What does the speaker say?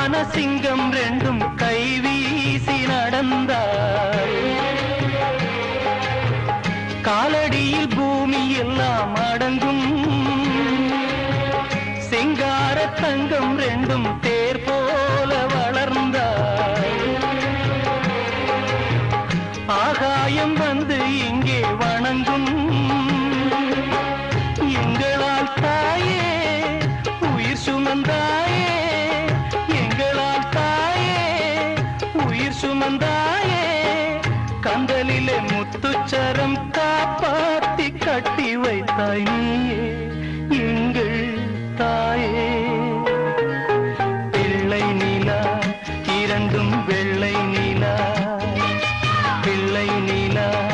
மான சிங்கம் ரெண்டும் கைவீசி நடந்தார். காலடியில் பூமி எல்லாம் அடங்கும். சிங்கார தங்கம் ரெண்டும் தேர் போல வளர்ந்தார். ஆகாயம் வந்து இங்கே வணங்கும். எங்களால் தாயே உயிர் சுமந்தாயே உயிர் சுமந்தாயே. கந்தலிலே முத்துச்சரம் காப்பாத்தி கட்டி வைத்தாய் நீயே. எங்கள் தாயே. பிள்ளை நீலா இரண்டும் வெள்ளை நீலா. பிள்ளை நீலா